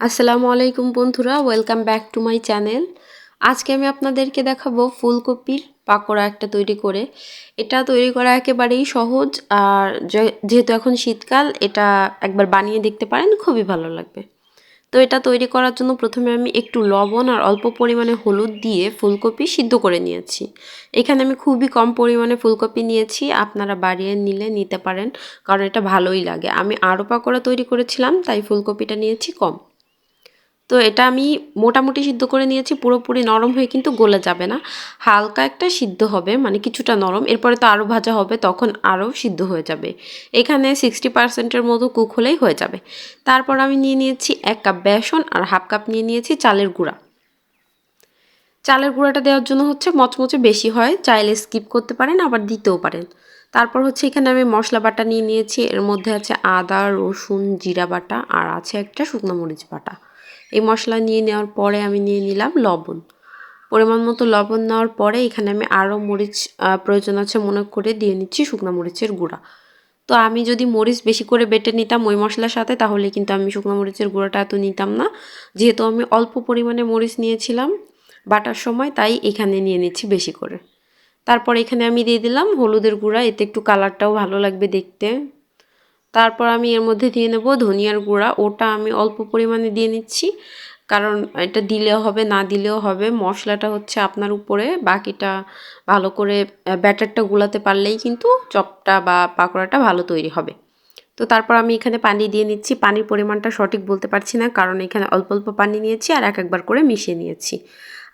আসসালামু আলাইকুম বন্ধুরা welcome back to my channel আজকে আমি আপনাদেরকে দেখাবো ফুলকপির পাকোড়া একটা তৈরি করে। এটা তৈরি করা একেবারেই সহজ, আর যেহেতু এখন শীতকাল, এটা একবার বানিয়ে দেখতে পারেন, খুবই ভালো লাগবে। তো এটা তৈরি করার জন্য প্রথমে আমি একটু লবণ আর অল্প পরিমাণে হলুদ দিয়ে ফুলকপি সিদ্ধ করে নিয়েছি। এখানে আমি খুবই কম পরিমাণে ফুলকপি নিয়েছি, আপনারা বাড়িয়ে নিলে নিতে পারেন, কারণ এটা ভালোই লাগে। আমি আরও পাকোড়া তৈরি করেছিলাম, তাই ফুলকপিটা নিয়েছি কম। তো এটা আমি মোটামুটি সিদ্ধ করে নিয়েছি, পুরোপুরি নরম হয়ে কিন্তু গলে যাবে না। হালকা একটা সিদ্ধ হবে মানে কিছুটা নরম, এরপরে তো আরও ভাজা হবে, তখন আরও সিদ্ধ হয়ে যাবে। এখানে সিক্সটি পার্সেন্টের মতো কুক হলেই হয়ে যাবে। তারপর আমি নিয়ে নিয়েছি এক কাপ বেসন আর হাফ কাপ নিয়ে নিয়েছি চালের গুঁড়া। চালের গুঁড়াটা দেওয়ার জন্য হচ্ছে মচমচে বেশি হয়, চাইলে স্কিপ করতে পারেন, আবার দিতেও পারেন। তারপর হচ্ছে এখানে আমি মশলা বাটা নিয়ে নিয়েছি, এর মধ্যে আছে আদা, রসুন, জিরা বাটা, আর আছে একটা শুকনো মরিচ বাটা। এই মশলা নিয়ে নেওয়ার পরে আমি নিয়ে নিলাম লবণ। পরিমাণ মতো লবণ নেওয়ার পরে এখানে আমি আরও মরিচ প্রয়োজন আছে মনে করে দিয়ে নিচ্ছি শুকনো মরিচের গুঁড়া। তো আমি যদি মরিচ বেশি করে বেটে নিতাম ওই মশলার সাথে, তাহলে কিন্তু আমি শুকনো মরিচের গুঁড়োটা এত নিতাম না। যেহেতু আমি অল্প পরিমাণে মরিচ নিয়েছিলাম বাটার সময়, তাই এখানে নিয়ে নিচ্ছি বেশি করে। তারপর এখানে আমি দিয়ে দিলাম হলুদের গুঁড়া, এতে একটু কালারটাও ভালো লাগবে দেখতে। তারপর আমি এর মধ্যে দিয়ে নেব ধনিয়ার গুঁড়া। ওটা আমি অল্প পরিমাণে দিয়ে নিচ্ছি। কারণ এটা দিলেও হবে, না দিলেও হবে। মশলাটা হচ্ছে আপনার উপরে। বাকিটা ভালো করে ব্যাটারটা গুলাতে পারলেই কিন্তু চপটা বা পাকোড়াটা ভালো তৈরি হবে। তো তারপর আমি এখানে পানি দিয়ে নিচ্ছি। পানির পরিমাণটা সঠিক বলতে পারছি না, কারণ এখানে অল্প অল্প পানি নিয়েছি আর এক, একবার করে মিশিয়ে নিয়েছি।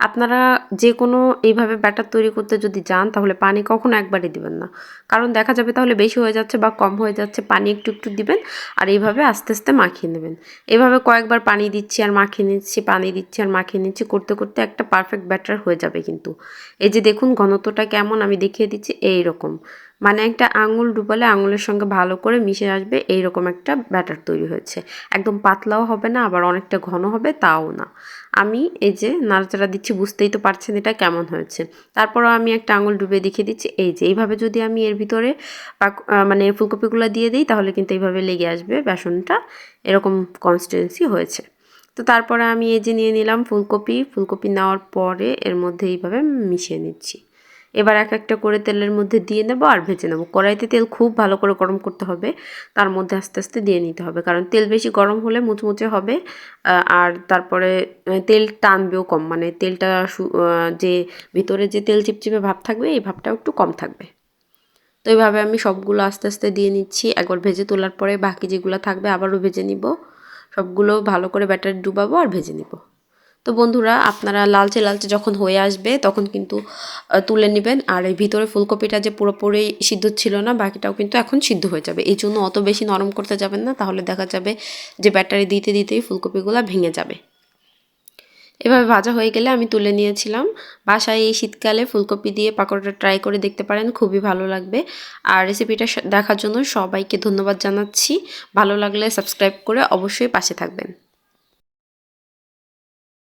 আপনারা যে কোনো এইভাবে ব্যাটার তৈরি করতে যদি যান, তাহলে পানি কখনো একবারে দিবেন না। কারণ দেখা যাবে তাহলে বেশি হয়ে যাচ্ছে বা কম হয়ে যাচ্ছে, পানি একটু একটু দিবেন আর এইভাবে আস্তে আস্তে মাখিয়ে নেবেন। এভাবে কয়েকবার পানি দিচ্ছি আর মাখিয়ে নিচ্ছি, পানি দিচ্ছি আর মাখিয়ে নিচ্ছি, করতে করতে একটা পারফেক্ট ব্যাটার হয়ে যাবে কিন্তু। এই যে দেখুন ঘনত্বটা কেমন, আমি দেখিয়ে দিচ্ছি এই রকম মানে একটা আঙুল ডুবালে আঙুলের সঙ্গে ভালো করে মিশে আসবে এই রকম একটা ব্যাটার তৈরি হয়েছে। একদম পাতলাও হবে না, আবার অনেকটা ঘন হবে, তাও না। আমি এই যে নাড়াচাড়া দিচ্ছি, বুঝতেই তো পারছেন এটা কেমন হয়েছে। তারপরও আমি একটা আঙুল ডুবে দেখিয়ে দিচ্ছি, এই যে এইভাবে যদি আমি এর ভিতরে মানে ফুলকপিগুলো দিয়ে দিই, তাহলে কিন্তু এইভাবে লেগে আসবে বেসনটা, এরকম কনস্টেন্সি হয়েছে। তো তারপরে আমি এই যে নিয়ে নিলাম ফুলকপি ফুলকপি নেওয়ার পরে এর মধ্যে এইভাবে মিশিয়ে নিচ্ছি। এবার এক একটা করে তেলের মধ্যে দিয়ে নেব আর ভেজে নেব। কড়াইতে তেল খুব ভালো করে গরম করতে হবে। তার মধ্যে আস্তে আস্তে দিয়ে নিতে হবে। কারণ তেল বেশি গরম হলে মুচমুচে হবে আর তারপরে তেল টানবেও কম। মানে তেলটা যে ভিতরে যে তেল চিপচিপে ভাব থাকবে, এই ভাবটাও একটু কম থাকবে। তো এইভাবে আমি সবগুলো আস্তে আস্তে দিয়ে নিচ্ছি। একবার ভেজে তোলার পরে বাকি যেগুলো থাকবে আবারও ভেজে নিব। সবগুলো ভালো করে ব্যাটারি ডুবাবো আর ভেজে নিব। তো বন্ধুরা, আপনারা লালচে লালচে যখন হয়ে আসবে, তখন কিন্তু তুলে নেবেন। আর এই ভিতরে ফুলকপিটা যে পুরোপুরি সিদ্ধ ছিল না, বাকিটাও কিন্তু এখন সিদ্ধ হয়ে যাবে। এই জন্য অত বেশি নরম করতে যাবেন না, তাহলে দেখা যাবে যে ব্যাটারি দিতে দিতেই ফুলকপিগুলো ভেঙে যাবে। এভাবে ভাজা হয়ে গেলে আমি তুলে নিয়েছিলাম। বাসায় এই শীতকালে ফুলকপি দিয়ে পাকোড়াটা ট্রাই করে দেখতে পারেন, খুবই ভালো লাগবে। আর রেসিপিটা দেখার জন্য সবাইকে ধন্যবাদ জানাচ্ছি। ভালো লাগলে সাবস্ক্রাইব করে অবশ্যই পাশে থাকবেন।